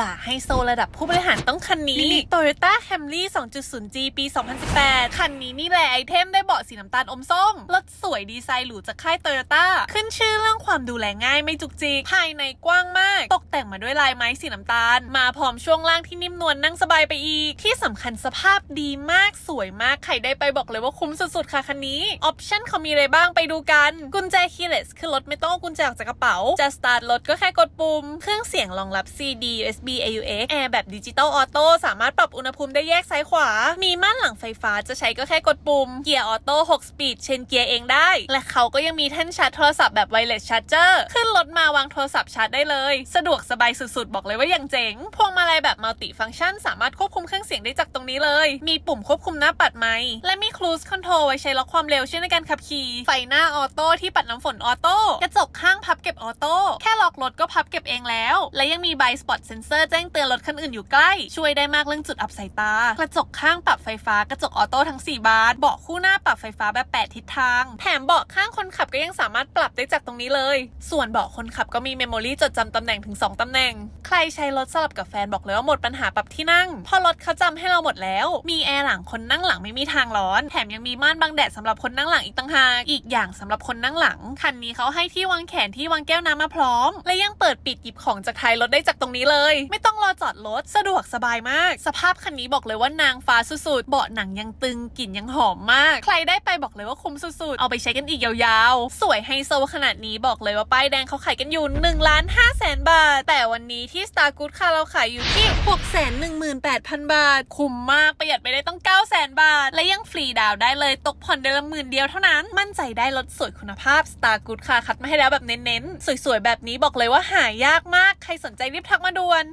หราไฮโซระดับผู้บริหารต้องคันนี้ Toyota Camry 2.0G ปี 2018 คันนี้นี่แหละไอเทมได้เบาะสีน้ำตาลอมส้ม รถสวยดีไซน์หรูจากค่าย Toyota ขึ้นชื่อเรื่องความดูแลง่ายไม่จุกจิก ภายในกว้างมาก ตกแต่งมาด้วยลายไม้สีน้ำตาล มาพร้อมช่วงล่างที่นิ่มนวลนั่งสบายไปอีก ที่สำคัญสภาพดีมากสวยมาก ใครได้ไปบอกเลยว่าคุ้มสุดๆค่ะคันนี้ ออปชั่นเขามีอะไรบ้างไปดูกัน กุญแจคีย์เลสคือรถไม่ต้องกุญแจออกจากกระเป๋า จะสตาร์ทรถก็แค่กดปุ่ม เครื่องเสียงรองรับ CD USB AUX แอร์แบบดิจิตอลออโต้สามารถปรับอุณหภูมิได้แยกซ้ายขวา มีม่านหลังไฟฟ้าจะใช้ก็แค่กดปุ่ม เกียร์ออโต้6สปีดเชนเกียร์เองได้ และเขาก็ยังมีแท่นชาร์จโทรศัพท์แบบไวเลสชาร์เจอร์ขึ้นรถมาวางโทรศัพท์ชาร์จได้เลย สะดวกสบายสุดๆ บอกเลยว่าอย่างเจ๋ง พวงมาลัยแบบมัลติฟังก์ชันสามารถควบคุมเครื่องเสียงได้จากตรงนี้เลย มีปุ่มควบคุมหน้าปัดไมค์และมี cruise control ไว้ใช้ล็อกความเร็วช่วยในการขับขี่ ไฟหน้าออโต้ที่ปัดน้ำฝนออโต้ กระจกข้างพับเก็บออโต้ แค่ล็อกรถก็พับเก็บเองแล้ว และยังมีไบสปอตเซนเซซอร์แจ้งเตือนรถคันอื่นอยู่ใกล้ ช่วยได้มากเรื่องจุดอับสายตา กระจกข้างปรับไฟฟ้ากระจกออโต้ทั้ง 4 บานเบาะคู่หน้าปรับไฟฟ้าแบบ 8 ทิศทาง แถมเบาะข้างคนขับก็ยังสามารถปรับได้จากตรงนี้เลย ส่วนเบาะคนขับก็มีเมมโมรี่จดจำตำแหน่งถึง 2ตำแหน่ง ใครใช้รถสลับกับแฟนบอกเลยว่าหมดปัญหาปรับที่นั่งพอรถเขาจำให้เราหมดแล้ว มีแอร์หลังคนนั่งหลังไม่มีทางร้อน แถมยังมีม่านบังแดดสำหรับคนนั่งหลังอีกต่างหากอีกอย่างสำหรับคนนั่งหลังคันนี้เขาให้ที่วางแขนที่วางแก้วน้ำมาพร้อม และยังเปิดปิดหยิบของจากท้ายรถได้จากตรงนี้เลยไม่ต้องรอจอดรถสะดวกสบายมาก สภาพคันนี้บอกเลยว่านางฟ้าสุดๆ เบาะหนังยังตึงกลิ่นยังหอมมาก ใครได้ไปบอกเลยว่าคุ้มสุดๆ เอาไปใช้กันอีกยาวๆ สวยไฮโซขนาดนี้บอกเลยว่าป้ายแดงเขาขายกันอยู่1ล้าน5แสนบาท แต่วันนี้ที่ Star Good ค่ะเราขายอยู่ที่6 1 8 0 0 0บาท คุ้มมากประหยัดไปได้ต้อง9 0 0 0 0บาแสน ดาวได้เลยตกผ่อนเดือนละหมื่นเดียวเท่านั้น มั่นใจได้รถสวยคุณภาพ Star Good ค่ะ คัดมาให้แล้วแบบเน้นๆ สวยๆ แบบนี้บอกเลยว่าหายากมาก ใครสนใจรีบทักมาด่วน